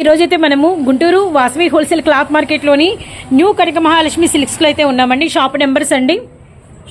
ఈ రోజైతే మనము గుంటూరు వాసవి హోల్సేల్ క్లాత్ మార్కెట్లోని న్యూ కనక మహాలక్ష్మి సిల్క్స్లో అయితే ఉన్నామండి. షాప్ నెంబర్స్ అండి.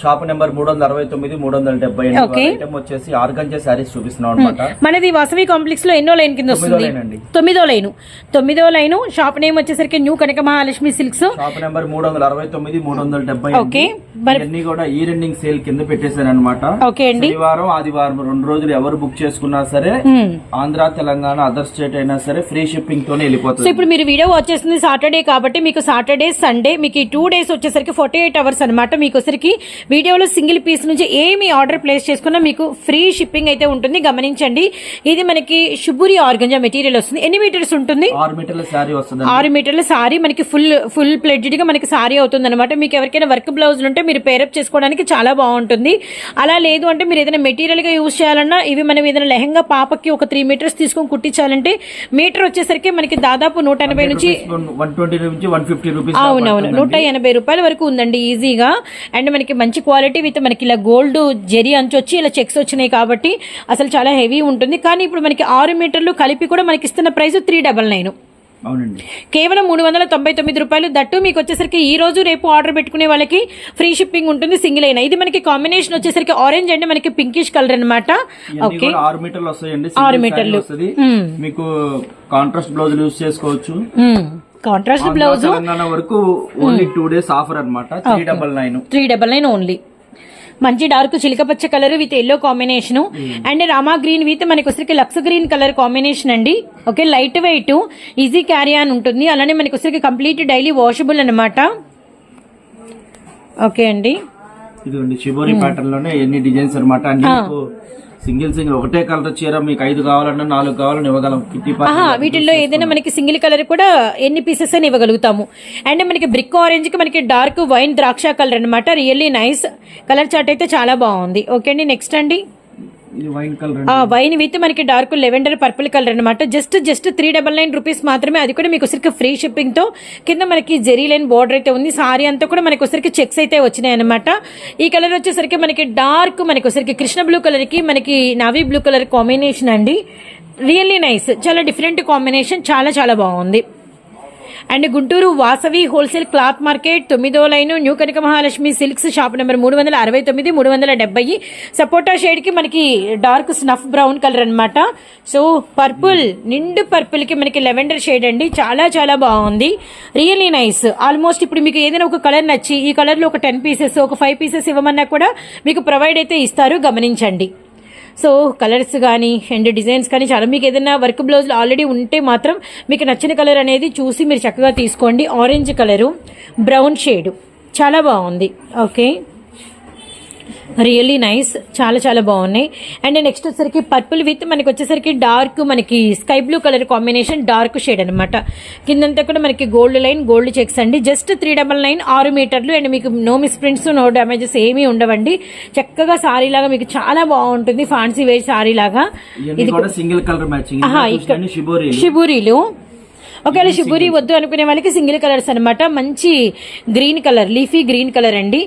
షాప్ నెంబర్ మూడు వందల అరవై తొమ్మిది మూడు వందల డెబ్బై. ఐటమ్ వచ్చేసి ఆర్గంజా శారీస్ చూపిస్తున్నాం అనమాట మనది వాసవి కాంప్లెక్స్లో ఎన్నో లైన్ కింద వస్తుంది. తొమ్మిదో లైన్ తొమ్మిదో లైన్. షాప్ నేమ్ వచ్చేసరికి new Kanaka Mahalakshmi silks. Shop number మూడు వందల అరవై తొమ్మిది మూడు వందల డెబ్బై ఓకే. ఇవన్నీ కూడా ఈ రెండింగ్ సేల్ కింద పెట్టేశాను అనమాట ఓకే అండి. శనివారం ఆదివారం రెండు రోజులు ఎవరు బుక్ చేసుకున్నా సరే మ్మ్. ఆంధ్ర తెలంగాణ అదర్ స్టేట్ అయినా సరే ఫ్రీ షిప్పింగ్ తోనే సో వెళ్ళిపోతుంది ఇప్పుడు మీరు వీడియో వచ్చేస్తుంది సాటర్డే కాబట్టి మీకు సాటర్డే సండే మీకు ఈ టూ డేస్ వచ్చేసరికి ఫార్టీ ఎయిట్ అవర్స్ అనమాట మీకు వచ్చరికి వీడియోలో సింగిల్ పీస్ నుంచి ఏమి ఆర్డర్ ప్లేస్ చేసుకున్నా మీకు ఫ్రీ షిప్పింగ్ అయితే ఉంటుంది. గమనించండి. ఇది మనకి శుభురి ఆర్గంజా మెటీరియల్ వస్తుంది. ఎన్ని మీటర్స్ ఉంటుంది? ఆరు మీటర్ల సారీ మనకి ఫుల్ ఫుల్ ప్లెడ్జ్డ్గా మనకి సారీ అవుతుంది అనమాట మీకు ఎవరికైనా వర్క్ బ్లౌజ్ ఉంటే మీరు పేరప్ చేసుకోవడానికి చాలా బాగుంటుంది. అలా లేదు అంటే మీరు ఏదైనా మెటీరియల్గా యూజ్ చేయాలన్నా ఇవి మనం ఏదైనా లెహంగా పాపకి ఒక త్రీ మీటర్స్ తీసుకొని కుట్టించాలంటే మీటర్ వచ్చేసరికి మనకి దాదాపు నూట ఎనభై నుంచి అవునవును. నూట ఎనభై రూపాయల వరకు ఉందండి ఈజీగా అండ్ మనకి మంచి క్వాలిటీ విత్ మనకి ఇలా గోల్డ్ జెరీ అంచు వచ్చి ఇలా చెక్స్ వచ్చినాయి కాబట్టి అసలు చాలా హెవీ ఉంటుంది. కానీ ఇప్పుడు మనకి ఆరు మీటర్లు కలిపి కూడా మనకి ఇస్తున్న ప్రైస్ త్రీ డబల్ నైన్. అవునండి. కేవలం మూడు వందల తొంభై తొమ్మిది రూపాయలు. దట్టు మీకు వచ్చేసరికి ఈ రోజు రేపు ఆర్డర్ పెట్టుకునే వాళ్ళకి ఫ్రీ షిప్పింగ్ ఉంటుంది సింగిల్ అయినా. ఇది మనకి కాంబినేషన్ వచ్చేసరికి ఆరెంజ్ అంటే మనకి పింకిష్ కలర్ అనమాట ఓకే. ఆరు మీటర్లు వస్తాయండి ఆరు మీటర్లు. మీకు కాంట్రాస్ట్ బ్లౌజ్ యూజ్ చేసుకోవచ్చు. కాంట్రాస్ట్ బ్లౌజ్ తెలంగాణ వరకు ఓన్లీ టూ డేస్ ఆఫర్ అన్నమాట. Three double nine three double nine only మంచి dark చిలకపచ్చ colour with yellow combination and Rama green with మనకి వచ్చరికి లక్స్ గ్రీన్ కలర్ కాంబినేషన్ అండి. Okay light weight easy carry on ఉంటుంది. అలానే మనకి వచ్చరికి కంప్లీట్ డైలీ వాషబుల్ అన్నమాట. ఓకే అండి. ఇదిగోండి షిబోరి ప్యాటర్న్లోనే ఎన్ని డిజైన్స్ అన్నమాట. అన్ని సింగిల్ సింగిల్ ఒకటే కలర్ చీర మీకు ఐదు కావాలన్నా నాలుగు కావాలని ఇవ్వగలం. వీటిల్లో ఏదైనా మనకి సింగిల్ కలర్ కూడా ఎన్ని పీసెస్ అని ఇవ్వగలుగుతాము. అండ్ మనకి బ్రిక్ ఆరెంజ్కి మనకి డార్క్ వైన్ ద్రాక్ష కలర్ అన్నమాట. రియల్లీ నైస్ కలర్ చార్ట్ అయితే చాలా బాగుంది. ఓకే అండి నెక్స్ట్ అండి. వైన్ విత్ మనకి డార్క్ లెవెండర్ పర్పుల్ కలర్ అనమాట just just three double nine rupees మాత్రమే. అది కూడా మీకు వచ్చరికి ఫ్రీ షిప్పింగ్తో. కింద మనకి జెరీ లైన్ బోర్డర్ అయితే ఉంది. సారీ అంతా కూడా మనకి వచ్చరికి చెక్స్ అయితే వచ్చినాయి అనమాట ఈ కలర్ వచ్చేసరికి మనకి డార్క్ మనకి వచ్చరికి కృష్ణ బ్లూ కలర్కి మనకి నవీ బ్లూ కలర్ కాంబినేషన్ అండి. రియల్లీ నైస్ చాలా డిఫరెంట్ కాంబినేషన్ చాలా చాలా బాగుంది. And Guntur Vasavi wholesale cloth market తొమ్మిదో line new Kanaka Mahalakshmi silks shop number మూడు వందల అరవై తొమ్మిది మూడు వందల డెబ్బై. సపోటా షేడ్కి మనకి డార్క్ స్నఫ్ బ్రౌన్ కలర్ అన్నమాట. సో పర్పుల్ నిండు పర్పుల్కి మనకి లెవెండర్ షేడ్ అండి. చాలా చాలా బాగుంది. Really nice. ఆల్మోస్ట్ ఇప్పుడు మీకు ఏదైనా ఒక కలర్ నచ్చి ఈ కలర్లో ఒక టెన్ పీసెస్ ఒక ఫైవ్ పీసెస్ ఇవ్వమన్నా కూడా మీకు ప్రొవైడ్ అయితే ఇస్తారు. గమనించండి. సో కలర్స్ కానీ అండ్ డిజైన్స్ కానీ చాలా. మీకు ఏదైనా వర్క్ బ్లౌజ్లు ఆల్రెడీ ఉంటే మాత్రం మీకు నచ్చిన కలర్ అనేది చూసి మీరు చక్కగా తీసుకోండి. ఆరెంజ్ కలరు బ్రౌన్ షేడ్ చాలా బాగుంది. Okay really nice. చాలా చాలా బాగున్నాయి. అండ్ నెక్స్ట్ వచ్చేసరికి పర్పుల్ విత్ మనకి వచ్చేసరికి డార్క్ మనకి sky blue colour combination dark shade అనమాట కిందంతా కూడా మనకి గోల్డ్ లైన్ గోల్డ్ చెక్స్ అండి. జస్ట్ త్రీ డబల్ నైన్ ఆరు మీటర్లు అండ్ మీకు no miss prints no damages ఏమీ ఉండవండి. చక్కగా సారీ లాగా మీకు చాలా బాగుంటుంది. ఫాన్సీ వేర్ సారీ లాగా. కూడా సింగిల్ కలర్ మ్యాచింగ్. షిబురీలు. ఒకవేళ షిబురి వద్దు అనుకునే వాళ్ళకి సింగిల్ కలర్స్ అన్నమాట. మంచి green colour leafy green colour అండి.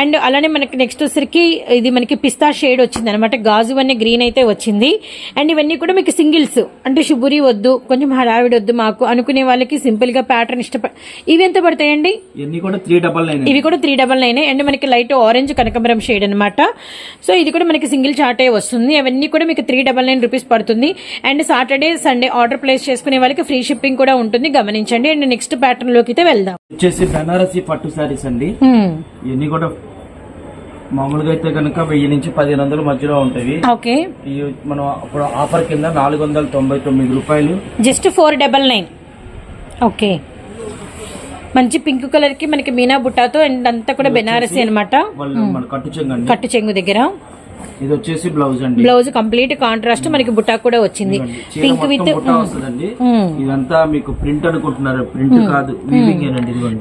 అండ్ అలానే మనకి నెక్స్ట్ వచ్చరికి ఇది మనకి పిస్తా షేడ్ వచ్చింది అనమాట గాజు అనే గ్రీన్ అయితే వచ్చింది. అండ్ ఇవన్నీ కూడా మీకు సింగిల్స్. అంటే షిబురి వద్దు కొంచెం హడావిడి వద్దు మాకు అనుకునే వాళ్ళకి సింపుల్గా ప్యాటర్న్ ఇష్టపడ ఇవి ఎంత పడతాయండి? ఇవి కూడా త్రీ డబల్ నైన్ అండ్ మనకి లైట్ ఆరెంజ్ కనకమరం షేడ్ అనమాట సో ఇది కూడా మనకి సింగిల్ చార్టే వస్తుంది. అవన్నీ కూడా మీకు త్రీ డబల్ నైన్ రూపీస్ పడుతుంది. And Saturday Sunday order place చేసుకునే వాళ్ళకి ఫ్రీ షిప్పింగ్ కూడా ఉంటుంది. గమనించండి. అండ్ నెక్స్ట్ ప్యాటర్న్లోకి అయితే వెళ్దాం. వచ్చేసి బెనారసి పట్టు శారీస్ అండి. ఇవన్నీ కూడా మామూలుగా అయితే కనుక వెయ్యి నుంచి పదిహేను వందల మధ్యలో ఉంటాయి. ఓకే. మనం అప్పుడు ఆఫర్ కింద నాలుగు వందల తొంభై తొమ్మిది రూపాయలు. Just four double nine. Okay. మంచి పింక్ కలర్కి మనకి మీనా బుట్టాతో అండ్ అంతా కూడా బెనారసి అనమాట కట్టు చెంగు దగ్గర. ఇది వచ్చేసి బ్లౌజ్ అండి. బ్లౌజ్ కంప్లీట్ కాంట్రాస్ట్ మనకి బుట్టా కూడా వచ్చింది. పింక్ విత్ వస్తుందండి. ఇదంతా మీకు ప్రింట్ అనుకుంటున్నారు. ప్రింట్ కాదు వీవింగ్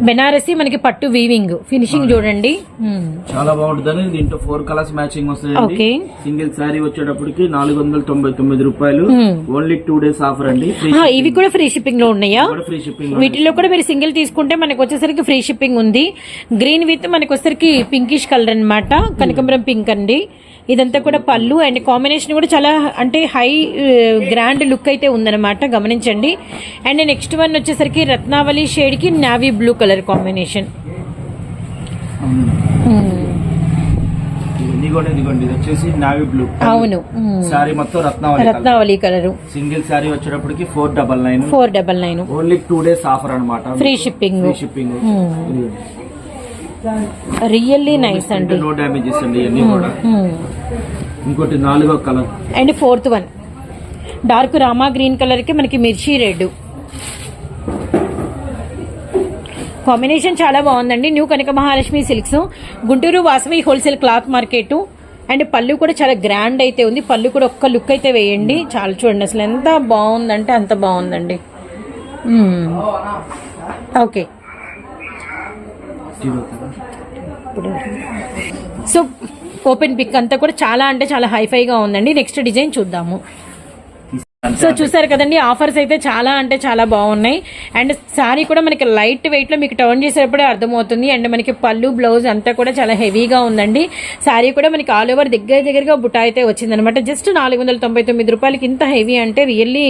బెనారసి మనకి పట్టు వీవింగ్ ఫినిషింగ్ చూడండి. చాలా బాగుంటుందని దీంట్లో four colours matching okay. Single sari వచ్చేటప్పటికి నాలుగు వందల తొంభై తొమ్మిది రూపాయలు. ఓన్లీ టూ డేస్ ఆఫర్ అండి. ఇవి కూడా ఫ్రీ షిప్పింగ్లో ఉన్నాయా? ఫ్రీ షిప్పింగ్ వీటిలో కూడా మీరు సింగిల్ తీసుకుంటే మనకు వచ్చేసరికి ఫ్రీ షిప్పింగ్ ఉంది. గ్రీన్ విత్ మనకు వచ్చేసరికి పింకిష్ కలర్ అన్నమాట. కనకంబరం పింక్ అండి. ఇదంతా కూడా పళ్ళు అండ్ కాంబినేషన్ కూడా చాలా అంటే హై గ్రాండ్ లుక్ అయితే ఉందన్నమాట గమనించండి. అండ్ నెక్స్ట్ వన్ వచ్చేసరికి రత్నావళి షేడ్కి నావీ బ్లూ కలర్ కాంబినేషన్ ఇవన్నీ కూడా ఇదిగోండి ఇది వచ్చేసి నావీ బ్లూ అవును. మొత్తం రత్నావళి రత్నావళి కలరు సింగిల్ శారీ వచ్చేటప్పటికి four double nine four double nine only two days offer అనమాట free shipping free shipping really nice అండి. నో డ్యామేజెస్ అండి ఇవన్నీ కూడా. మ్మ్. ఇంకోటి నాలుగో colour. And fourth one. Dark Rama green కలర్కి మనకి మిర్చి రెడ్ కాంబినేషన్ చాలా బాగుందండి. New Kanaka Mahalakshmi silks Guntur Vasavi wholesale cloth market and పళ్ళు కూడా చాలా గ్రాండ్ అయితే ఉంది. పళ్ళు కూడా ఒక్క లుక్ అయితే వేయండి. చాలా చూడండి అసలు ఎంత బాగుందంటే అంత బాగుందండి. ఓకే సో ఓపెన్ పిక్ అంతా కూడా చాలా అంటే చాలా హైఫైగా ఉందండి. నెక్స్ట్ డిజైన్ చూద్దాము. సో చూసారు కదండి ఆఫర్స్ అయితే చాలా అంటే చాలా బాగున్నాయి. అండ్ శారీ కూడా మనకి లైట్ వెయిట్లో మీకు టర్న్ చేసేటప్పుడే అర్థమవుతుంది. అండ్ మనకి పళ్ళు బ్లౌజ్ అంతా కూడా చాలా హెవీగా ఉందండి. శారీ కూడా మనకి ఆల్ ఓవర్ దగ్గర దగ్గరగా బుట్ట అయితే వచ్చిందనమాట. జస్ట్ నాలుగు వందల తొంభై తొమ్మిది రూపాయలకి ఇంత హెవీ అంటే రియల్లీ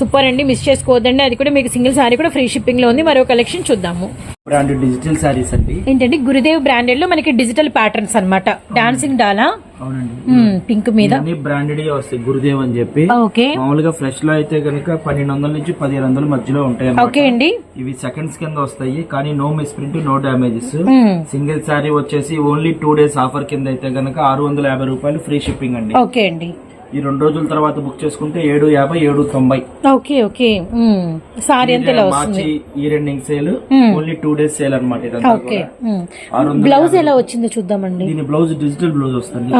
సూపర్ అండి. మిస్ చేసుకోవద్దండి. అది కూడా మీకు సింగిల్ శారీ కూడా ఫ్రీ షిప్పింగ్లో ఉంది. మరో కలెక్షన్ చూద్దాము. డిజిటల్ శారీస్ అండి. ఏంటంటే గురుదేవ్ బ్రాండెడ్లో మనకి డిజిటల్ ప్యాటర్న్స్ అన్నమాట. డాన్సింగ్ డాలా పింక్ మీద. బ్రాండెడ్ వస్తాయి. గురుదేవ్ అని చెప్పి. ఓకే. మామూలుగా ఫ్రెష్లో అయితే కనుక పన్నెండు వందల నుంచి పదిహేను వందల మధ్యలో ఉంటాయి. ఓకే అండి. ఇవి సెకండ్స్ కింద వస్తాయి. కానీ no misprint no damages hmm. Single sari వచ్చేసి ఓన్లీ టూ డేస్ ఆఫర్ కింద అయితే గనక ఆరు వందల యాభై రూపాయలు ఫ్రీ షిప్పింగ్ అండి. ఓకే అండి. ఈ రెండు రోజుల తర్వాత బుక్ చేసుకుంటే ఏడు యాభై ఏడు తొంభై. Okay okay. సారీ వస్తుంది. మార్చి ఈ ending sale. Only two days sale అనమాట ఓకే బ్లౌజ్ ఎలా వచ్చిందో చూద్దామండి. దీని బ్లౌజ్ డిజిటల్ బ్లౌజ్ వస్తుంది.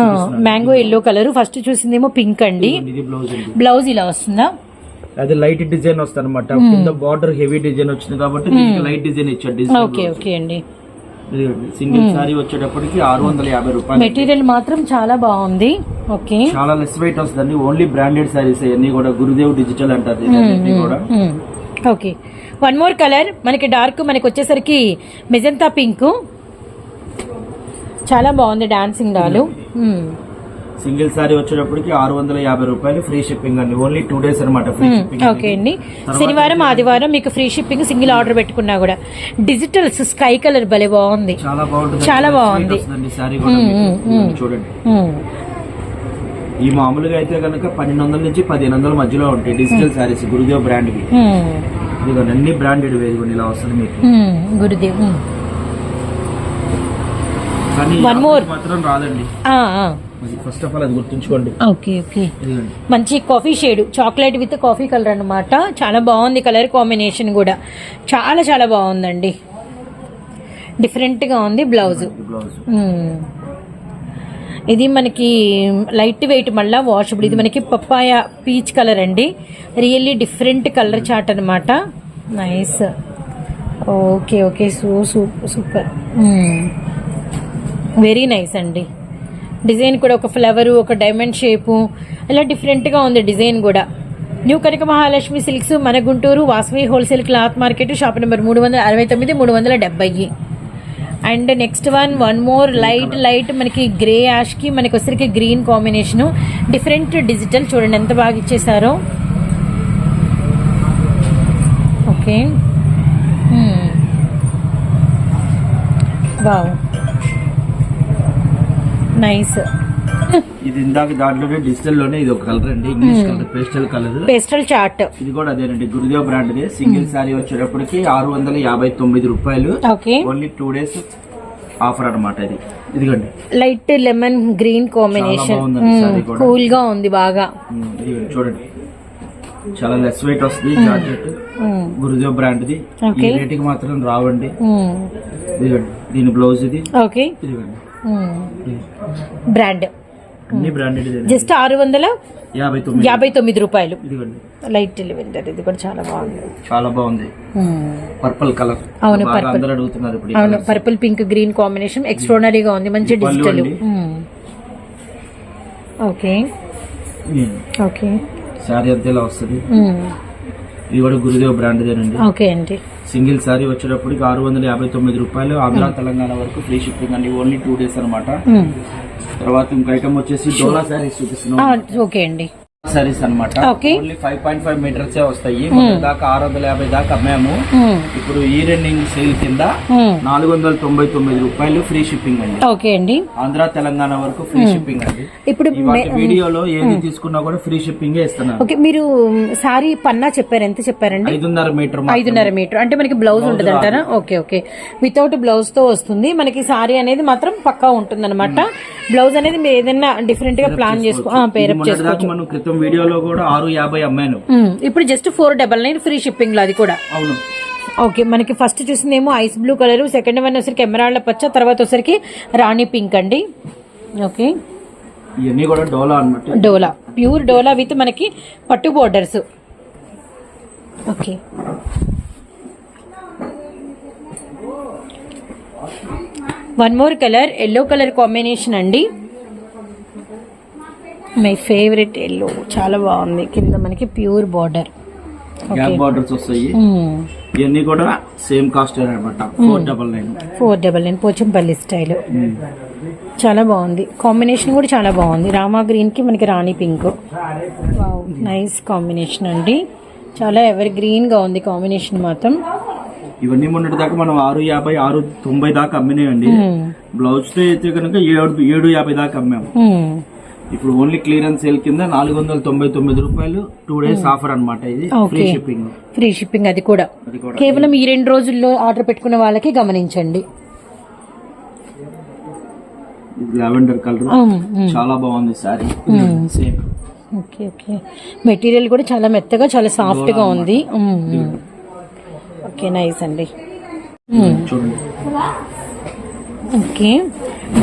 Mango yellow colour. ఫస్ట్ చూసిందేమో పింక్ అండి. ఇది బ్లౌజ్ బ్లౌజ్ ఇలా వస్తుందా? అది లైట్ డిజైన్ వస్తుంది అనమాట కింద బార్డర్ హెవీ డిజైన్ వచ్చింది కాబట్టి లైట్ డిజైన్ ఇచ్చాడు డిజైన్ ఓకే ఓకే అండి. సింగిల్ శారీ వచ్చేటప్పటికి ఆరు వందల యాభై రూపాయలు. మెటీరియల్ మాత్రం చాలా బాగుంది. ఓకే చాలా లెస్ వెయిట్ వస్తుంది ఓన్లీ బ్రాండెడ్ శారీస్ అన్ని కూడా గురుదేవ్ డిజిటల్ అంటారు దీన్ని కూడా. Hmm. Okay one more colour మనకి డార్క్ మనకి వచ్చేసరికి మెజంతా పింక్ చాలా బాగుంది డాన్సింగ్ డాలు. సింగిల్ శారీ వచ్చేటప్పటికి ఆరు వందల యాభై రూపాయలు ఫ్రీ షిప్పింగ్ అండి ఓన్లీ టూ డేస్ అనమాట ఫ్రీ షిప్పింగ్ ఓకే అండి శనివారం ఆదివారం మీకు ఫ్రీ షిప్పింగ్ సింగిల్ ఆర్డర్ పెట్టుకున్నా కూడా డిజిటల్ స్కై కలర్ భలే బాగుంది చాలా బాగుంటుంది చాలా బాగుంది. శారీ కూడా మీకు. చూడండి మ్మ్. ఈ మామూలుగా అయితే కనుక పన్నెండు వందల నుంచి పదిహేను వందల మధ్యలో ఉంటాయి డిజిటల్ శారీస్ గురుదేవ్ బ్రాండ్. ఇదిగోండి అన్ని బ్రాండెడ్ వేదిగోండి ఇలా వస్తుంది మీకు. గురుదేవ్ మాత్రం రాదండి. ఫస్ట్ ఆఫ్ ఆల్ అది గుర్తుంచుకోండి. ఓకే ఓకే మంచి coffee shade chocolate with coffee colour అన్నమాట. చాలా బాగుంది కలర్ కాంబినేషన్ కూడా. చాలా చాలా బాగుందండి. డిఫరెంట్గా ఉంది బ్లౌజ్ మ్మ్. ఇది మనకి లైట్ వెయిట్ మళ్ళా వాషబుల్ ఇది మనకి పప్పాయ పీచ్ కలర్ అండి. రియల్లీ డిఫరెంట్ కలర్ చాట్ అనమాట nice okay okay so super very nice అండి. డిజైన్ కూడా ఒక ఫ్లవరు ఒక డైమండ్ షేపు ఇలా డిఫరెంట్గా ఉంది డిజైన్ కూడా. న్యూ కనక మహాలక్ష్మి సిల్క్స్ మన Guntur Vasavi wholesale cloth market shop number మూడు వందల అరవై తొమ్మిది మూడు వందల డెబ్బై. And next one one more light light మనకి గ్రే యాష్కి మనకి వచ్చరికి గ్రీన్ కాంబినేషన్. డిఫరెంట్ డిజిటల్ చూడండి ఎంత బాగా ఇచ్చేసారో. ఓకే. వావ్. నైస్ ఇది ఇందాక దాంట్లోనే డిజిటల్లోనే ఇది ఒక కలర్ అండి. English colour pastel colour pastel chart ఇది కూడా అదేనండి. గురుదేవ్ బ్రాండ్ దే సింగిల్ శారీ వచ్చేటప్పటికి ఆరు వందల యాభై తొమ్మిది రూపాయలు. ఓన్లీ టూ డేస్ ఆఫర్ అన్నమాట ఇది. ఇదిగోండి. Light lemon green combination. కూల్గా ఉంది బాగా. ఇదిగోండి చూడండి. చాలా లెస్ వెయిట్ వస్తుంది జాకెట్ మ్మ్. గురుదేవ్ బ్రాండ్ ది ఈ. రేటుకి మాత్రం రావండి. దీని బ్లౌజ్ ఇది. ఓకే ఇదిగోండి. బ్రాండ్ జస్ట్ ఆరు వందల యాభై తొమ్మిది రూపాయలు. లైట్ లెవెండర్ ఇది కూడా చాలా బాగుంది. చాలా బాగుంది. పర్పుల్ కలర్ అవును, ఈ అవును. పర్పుల్ పింక్ గ్రీన్ కాంబినేషన్ ఎక్స్ట్రానరీగా ఉంది. మంచి డిజిటల్. ఓకే. ఓకే శారీ అంతే ఇలా వస్తుంది. మ్మ్. ఇది కూడా గురుదేవ్ బ్రాండ్దేనండి ఓకే అండి. సింగిల్ శారీ వచ్చేటప్పటికి ఆరు వందల యాభై తొమ్మిది రూపాయలు. ఆంధ్ర తెలంగాణ వరకు ఫ్రీ షిప్పింగ్ అండి. ఓన్లీ టూ డేస్ అనమాట. తర్వాత ఇంకో ఐటమ్ వచ్చేసి డోలా శారీస్ చూపిస్తున్నాం. ఓకే అండి. శారీస్ అనమాట. Only five point five metres వస్తాయి. మొన్న దాకా ఆరు వందల యాభై దాకా అమ్మాము. మ్మ్. ఇప్పుడు ఈ రెండింగ్ సేల్ కింద మ్మ్. నాలుగు వందల తొంభై తొమ్మిది రూపాయలు ఫ్రీ షిప్పింగ్ అండి. ఓకే అండి. ఆంధ్ర తెలంగాణ వరకు ఫ్రీ షిప్పింగ్ అండి. ఇప్పుడు వీడియోలో ఏది తీసుకున్నా కూడా ఫ్రీ షిప్పింగ్ ఇస్తున్నారు ఓకే మీరు సారీ పన్నా చెప్పారు. ఎంత చెప్పారండి? ఐదున్నర మీటర్ ఐదున్నర మీటర్. అంటే మనకి బ్లౌజ్ ఉంటుంది అంటారా ఓకే ఓకే వితౌట్ బ్లౌజ్తో వస్తుంది. మనకి సారీ అనేది మాత్రం పక్కా ఉంటుంది అనమాట బ్లౌజ్ అనేది మీరు ఏదైనా డిఫరెంట్గా ప్లాన్ చేసుకో పేరప్ మొన్నటి చేసుకో దాకా మనం క్రితం వీడియోలో కూడా ఆరు యాభై అమ్మాను ఇప్పుడు జస్ట్ ఫోర్ డబల్ నైన్ ఫ్రీ షిప్పింగ్లో అది కూడా. అవును. ఓకే మనకి first చూసిందేమో ice blue colour second one వచ్చరికి ఎమరాల్డ్ పచ్చ తర్వాత వచ్చరికి రాణి పింక్ అండి. ఓకే. ఇవన్నీ కూడా డోలా అన్నమాట. డోలా ప్యూర్ డోలా విత్ మనకి పట్టు borders okay. One more colour yellow colour combination అండి. My favourite yellow. చాలా బాగుంది. కింద మనకి ప్యూర్ బార్డర్. గ్యాప్ బార్డర్స్ వస్తాయి. ఇవన్నీ కూడా సేమ్ కాస్ట్ అనమాట four double nine four double nine Pochampally style చాలా బాగుంది. కాంబినేషన్ కూడా చాలా బాగుంది. రామా గ్రీన్కి మనకి రాణి పింక్ నైస్ కాంబినేషన్ అండి. చాలా ఎవర్ గ్రీన్గా ఉంది కాంబినేషన్ మాత్రం. ఇవన్నీ మొన్నటి దాకా మనం ఆరు యాభై ఆరు తొంభై దాకా అమ్మినాయండి. మ్మ్. బ్లౌజ్తో అయితే కనుక ఏడు ఏడు యాభై దాకా అమ్మాము. మ్మ్. ఇప్పుడు ఓన్లీ క్లియరెన్స్ సేల్ కింద నాలుగు వందల తొంభై తొమ్మిది రూపాయలు టూ డేస్ ఆఫర్ అన్నమాట ఇది. ఫ్రీ. షిప్పింగ్ ఫ్రీ షిప్పింగ్ అది కూడా. కేవలం ఈ రెండు రోజుల్లో ఆర్డర్ పెట్టుకున్న వాళ్ళకి గమనించండి. Lavender colour hmm. మ్మ్. చాలా బాగుంది sari same okay okay material కూడా చాలా మెత్తగా చాలా సాఫ్ట్గా ఉంది. ఓకే నైస్ అండి. ఓకే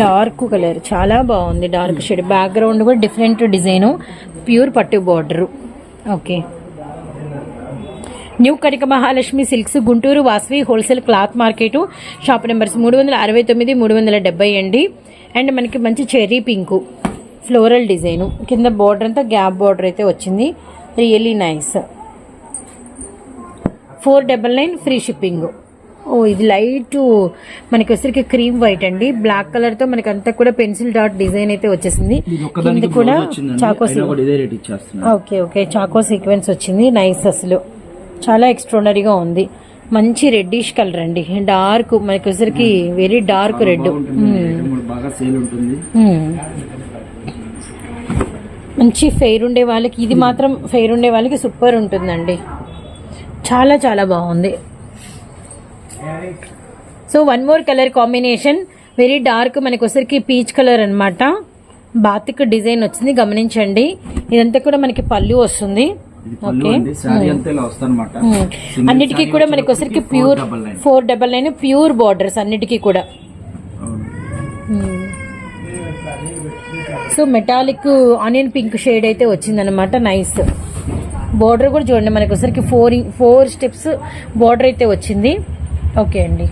డార్క్ కలర్ చాలా బాగుంది డార్క్ షేడ్. బ్యాక్గ్రౌండ్ కూడా డిఫరెంట్ డిజైన్ ప్యూర్ పట్టు border. Okay new Kanaka Mahalakshmi silks Guntur Vasavi wholesale cloth market. Shop numbers మూడు వందల అరవై తొమ్మిది మూడు వందల డెబ్బై అండి అండ్ మనకి మంచి చెర్రీ పింక్ ఫ్లోరల్ డిజైన్. కింద బార్డర్ అంతా గ్యాప్ బార్డర్ అయితే వచ్చింది. Really nice four double nine free shipping ఓ ఇది లైట్ మనకి వచ్చరికి క్రీమ్ వైట్ అండి. బ్లాక్ కలర్తో మనకి అంతా కూడా పెన్సిల్ డాట్ డిజైన్ అయితే వచ్చేసింది. ఇది కూడా choco okay okay. Choco sequence వచ్చింది. నైస్ అసలు. చాలా ఎక్స్ట్రాడనరీగా ఉంది. మంచి రెడ్డిష్ కలర్ అండి. డార్క్ మనకి వచ్చరికి వెరీ డార్క్ రెడ్ మంచి ఫెయిర్ ఉండే వాళ్ళకి ఇది మాత్రం ఫెయిర్ ఉండే వాళ్ళకి సూపర్ ఉంటుందండి. చాలా చాలా బాగుంది. So one more colour combination very dark మనకి వచ్చరికి పీచ్ కలర్ అన్నమాట. బాతిక్ డిజైన్ వచ్చింది గమనించండి. ఇదంతా కూడా మనకి పళ్ళు వస్తుంది. వస్తానమాట Hmm. అన్నిటికీ కూడా మనకి వచ్చరికి pure four double nine pure borders అన్నిటికీ కూడా. So metallic onion pink shade అయితే వచ్చిందనమాట నైస్ బార్డర్ కూడా చూడండి మనకి ఒకసారికి ఫోర్ ఫోర్ స్టెప్స్ బార్డర్ అయితే వచ్చింది. ఓకే అండి.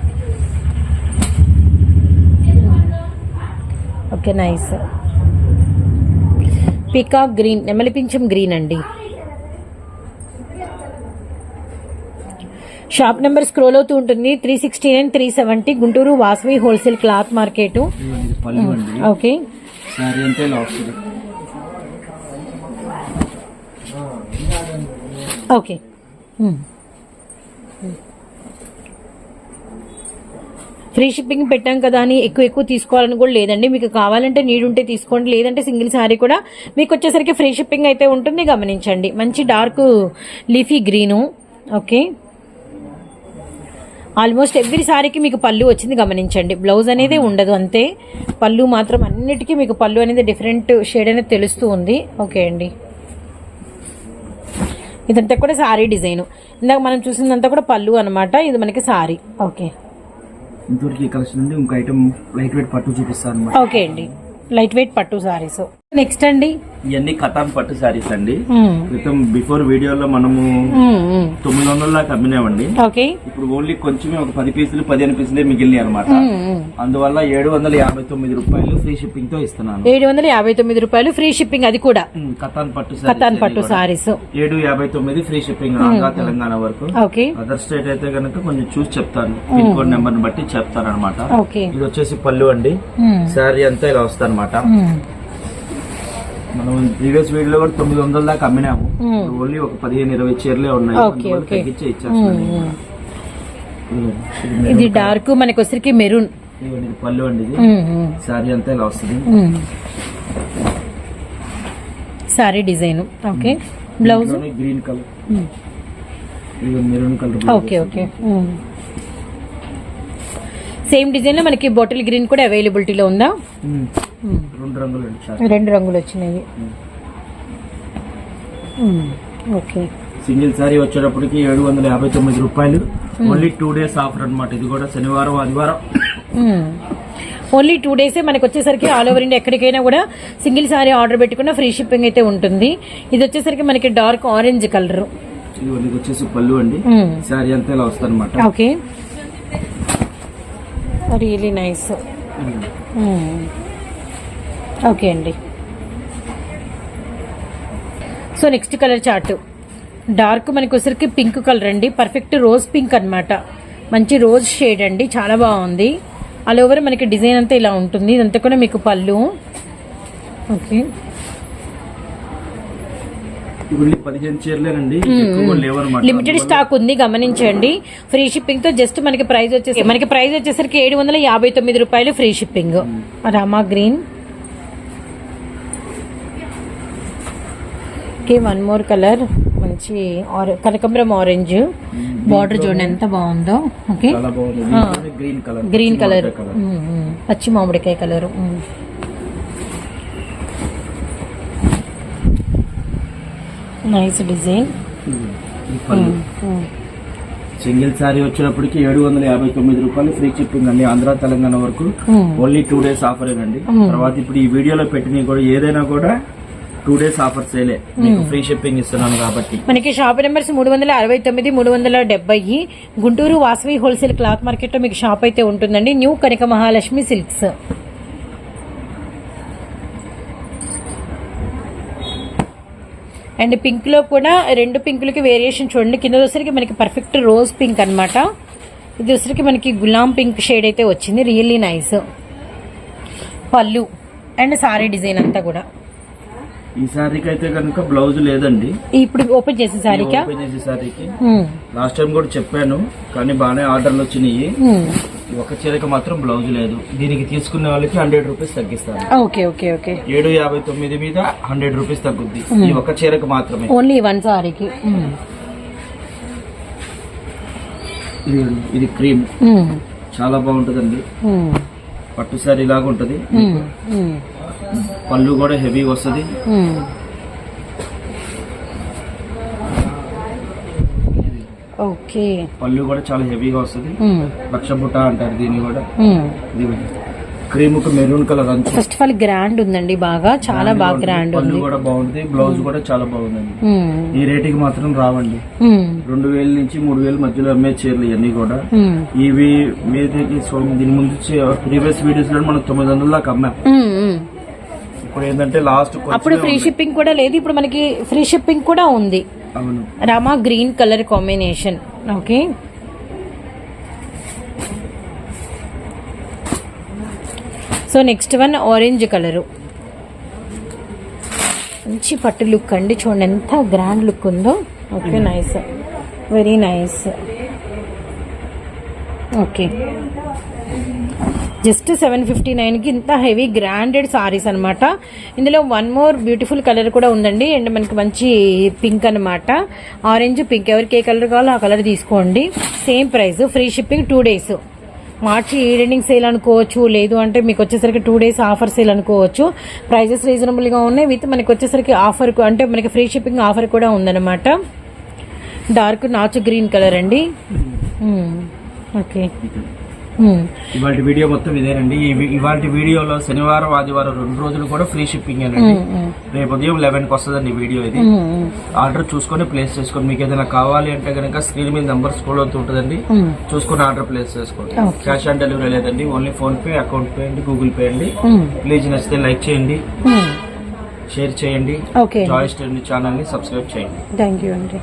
Okay nice. పికాక్ గ్రీన్ నెమలిపించం గ్రీన్ అండి. షాప్ నెంబర్ స్క్రోల్ అవుతూ ఉంటుంది. Three sixty nine three seventy Guntur Vasavi wholesale cloth market. Okay. Okay. Free shipping పెట్టాం కదా అని ఎక్కువ ఎక్కువ తీసుకోవాలని కూడా లేదండి. మీకు కావాలంటే నీడ్ ఉంటే తీసుకోండి. లేదంటే సింగిల్ శారీ కూడా మీకు వచ్చేసరికి ఫ్రీ షిప్పింగ్ అయితే ఉంటుంది. గమనించండి. మంచి dark leafy green. Okay. Almost every సారీకి మీకు పళ్ళు వచ్చింది. గమనించండి. బ్లౌజ్ అనేది ఉండదు అంతే. పళ్ళు మాత్రం అన్నిటికీ మీకు పళ్ళు అనేది డిఫరెంట్ షేడ్ అనేది తెలుస్తూ ఉంది. ఓకే అండి. ఇదంతా కూడా సారీ డిజైన్. ఇందాక మనం చూసిందంతా కూడా పళ్ళు అనమాట ఇది మనకి సారీ. ఓకే. ఇంతవరకు ఈ కలెక్షన్ నుండి ఇంకో ఐటమ్ లైట్ వెయిట్ పట్టు చూపిస్తాను అనమాట ఓకే అండి. లైట్ వెయిట్ పట్టు సారీస్ నెక్స్ట్ అండి. ఇవన్నీ కథాన్ పట్టు శారీస్ అండి. మ్మ్. క్రితం బిఫోర్ వీడియోలో మనము మ్మ్, మ్మ్. తొమ్మిది వందల దాకా అమ్మినామండి. ఇప్పుడు ఓన్లీ కొంచెమే ఒక పది పీసులు పదిహేను పీసులే మిగిలినాయి అనమాట. అందువల్ల ఏడు వందల యాభై తొమ్మిది రూపాయలు ఫ్రీ షిప్పింగ్తో ఇస్తున్నాను. ఏడు వందల యాభై తొమ్మిది రూపాయలు ఫ్రీ షిప్పింగ్ అది కూడా. కతాన్ పట్టు sarees పట్టు. సారీస్ ఏడు యాభై తొమ్మిది ఫ్రీ షిప్పింగ్ ఆంధ్ర తెలంగాణ వరకు. ఓకే అదర్ స్టేట్ అయితే కనుక కొంచెం చూసి చెప్తాను. పిన్ కోడ్ నెంబర్ బట్టి చెప్తాను అనమాట ఇది వచ్చేసి పళ్ళు అండి. శారీ అంతా ఇలా వస్తుంది అనమాట. మనం ప్రీవియస్ వీడియోలో కూడా తొమ్మిది వందల దాకా అమ్మినాము. ఓన్లీ ఒక పదిహేను ఇరవై చీరలే ఉన్నాయి. తగ్గించి ఇచ్చేస్తాను. ఇది డార్క్ మనకి వచ్చరికి మెరూన్. ఇది పళ్ళు అండి ఇది. శారీ అంతా ఇలా వస్తుంది. Sari design okay. Blouse? Green colour maroon colour okay okay. Same డిజైన్లో మనకి బాటిల్ గ్రీన్ కూడా అవైలబిలిటీలో ఉందా. రెండు రంగులు రెండు రంగులు వచ్చినాయి. ఓకే. సింగిల్ శారీ వచ్చేటప్పటికి ఏడు వందల యాభై తొమ్మిది రూపాయలు. ఓన్లీ టూ డేస్ ఆఫర్ అన్నమాట. ఇది కూడా శనివారం ఆదివారం. ఓన్లీ టూ డేసే మనకి వచ్చేసరికి ఆల్ ఓవర్ ఇండియా ఎక్కడికైనా కూడా సింగిల్ సారీ ఆర్డర్ పెట్టుకున్న ఫ్రీ షిప్పింగ్ అయితే ఉంటుంది. ఇది వచ్చేసరికి మనకి డార్క్ ఆరెంజ్ కలర్. ఇది వచ్చేసి పళ్ళు అండి. శారీ అంతా ఇలా వస్తుంది అనమాట ఓకే. రియలీ నైస్ ఓకే అండి so next colour chart dark మనకి వచ్చరికి పింక్ కలర్ అండి. పర్ఫెక్ట్ రోజ్ పింక్ అన్నమాట. మంచి రోజ్ షేడ్ అండి. చాలా బాగుంది. ఆల్ ఓవర్ మనకి డిజైన్ అంతా ఇలా ఉంటుంది. ఇదంతా కూడా మీకు పళ్ళు. ఓకే ఇప్పుడు పదిహేను చీరలేనండి. ఎక్కువ లేవన్నమాట. లిమిటెడ్ స్టాక్ ఉంది గమనించండి. ఫ్రీ షిప్పింగ్తో జస్ట్ మనకి ప్రైస్ వచ్చేసి మనకి ప్రైస్ వచ్చేసరికి ఏడు వందల యాభై తొమ్మిది రూపాయలు free shipping Rama green okay one more colour మంచి ఆరె- కనకంబరం ఆరెంజ్ బార్డర్ చూడండి ఎంత బాగుందో. ఓకే చాలా బాగుంది. Green colour green colour colour పచ్చి మామిడికాయ colour nice design. Single sari వచ్చేటప్పటికి ఏడు వందల యాభై తొమ్మిది రూపాయలు ఫ్రీ షిప్పింగ్ అండి ఆంధ్ర తెలంగాణ వరకు. ఓన్లీ టూ డేస్ ఆఫర్ అండి తర్వాత ఇప్పుడు ఈ వీడియోలో పెట్టినవి కూడా ఏదైనా కూడా టూ డేస్ ఆఫర్ సేలే మీకు ఫ్రీ షిప్పింగ్ ఇస్తున్నాను కాబట్టి. మనకి షాప్ నెంబర్స్ మూడు వందల అరవై తొమ్మిది మూడు వందల డెబ్బై గుంటూరు వాసవి హోల్సేల్ క్లాత్ మార్కెట్లో మీకు షాప్ అయితే ఉంటుందండి. New Kanaka Mahalakshmi silks and పింక్లో కూడా రెండు పింకులకి వేరియేషన్ చూడండి. కింద వచ్చరికి మనకి పర్ఫెక్ట్ రోజ్ పింక్ అన్నమాట. ఇది వచ్చరికి మనకి గులాం పింక్ షేడ్ అయితే వచ్చింది. Really nice. పళ్ళు అండ్ సారీ డిజైన్ అంతా కూడా. ఈ శారీకి అయితే కనుక బ్లౌజ్ లేదండి. ఇప్పుడు ఓపెన్ చేసే సారీకా ఓపెన్ చేసే శారీకి. లాస్ట్ టైం కూడా చెప్పాను కానీ బాగానే ఆర్డర్లు వచ్చినాయి. ఒక చీరకి మాత్రం బ్లౌజ్ లేదు. దీనికి తీసుకునే వాళ్ళకి హండ్రెడ్ రూపీస్ తగ్గిస్తాను ఓకే ఓకే ఓకే. ఏడు యాభై తొమ్మిది మీద హండ్రెడ్ రూపీస్ తగ్గుద్ది. ఈ ఒక చీరకు మాత్రమే. ఓన్లీ వన్ సారీకి ఇది ఇది క్రీమ్ చాలా బాగుంటదండి. పట్టు శారీ లాగా ఉంటది. పళ్ళు కూడా హెవీగా వస్తది. ఓకే. పళ్ళు కూడా చాలా హెవీగా వస్తది. లక్ష బుట్ట అంటారు దీన్ని కూడా. క్రీమ్కు మెరూన్ కలర్ అంచు. ఫస్ట్ ఆఫ్ ఆల్ గ్రాండ్ ఉందండి బాగా. చాలా బాగా గ్రాండ్ పళ్ళు ఉంది. కూడా బాగుంది. బ్లౌజ్ కూడా చాలా బాగుందండి. ఈ రేటుకి మాత్రం రావండి. రెండు వేల నుంచి మూడు వేల మధ్యలో అమ్మే చీరలు ఇవన్నీ కూడా. ఇవి మీదకి దీని ముందు ప్రీవియస్ వీడియోస్లో మనం తొమ్మిది వందల దాకా అమ్మాం. ఇప్పుడు ఏంటంటే లాస్ట్ అప్పుడు ఫ్రీ షిప్పింగ్ కూడా లేదు ఇప్పుడు మనకి ఫ్రీ షిప్పింగ్ కూడా ఉంది. అవును. Rama green colour combination okay so next one orange colour మంచి పట్టు లుక్ అండి. చూడండి ఎంత గ్రాండ్ లుక్ ఉందో. Okay nice very nice okay just seven fifty నైన్కి ఇంత హెవీ గ్రాండెడ్ సారీస్ అన్నమాట. ఇందులో వన్ మోర్ బ్యూటిఫుల్ కలర్ కూడా ఉందండి. అండ్ మనకి మంచి పింక్ అన్నమాట. Orange pink. ఎవరికి ఏ కలర్ కావాలో ఆ కలర్ తీసుకోండి. Same price. Free shipping two days. March ending sale అనుకోవచ్చు లేదు అంటే మీకు వచ్చేసరికి టూ డేస్ ఆఫర్ సేల్ అనుకోవచ్చు. ప్రైజెస్ రీజనబుల్గా ఉన్నాయి. విత్ మనకి వచ్చేసరికి ఆఫర్ అంటే మనకి ఫ్రీ షిప్పింగ్ ఆఫర్ కూడా ఉందన్నమాట. డార్క్ నాచు గ్రీన్ కలర్ అండి. ఓకే ఇవాళ వీడియో మొత్తం ఇదేనండి. ఇవాళ వీడియోలో శనివారం ఆదివారం రెండు రోజులు కూడా ఫ్రీ షిప్పింగ్ అండి. రేపు ఉదయం లెవెన్కి వస్తుందండి వీడియో ఇది. ఆర్డర్ చూసుకొని ప్లేస్ చేసుకోండి మీకు ఏదైనా కావాలి అంటే కనుక స్క్రీన్ మీద నంబర్ స్కూల్ అవుతూ ఉంటుందండి. చూసుకొని ఆర్డర్ ప్లేస్ చేసుకోండి. క్యాష్ ఆన్ డెలివరీ లేదండి. Only PhonePe account pay అండి గూగుల్ పే అండి. ప్లీజ్ నచ్చితే లైక్ చేయండి. షేర్ చేయండి. జాయిస్ ఛానల్ని సబ్స్క్రైబ్ చేయండి. థ్యాంక్ యూ అండి.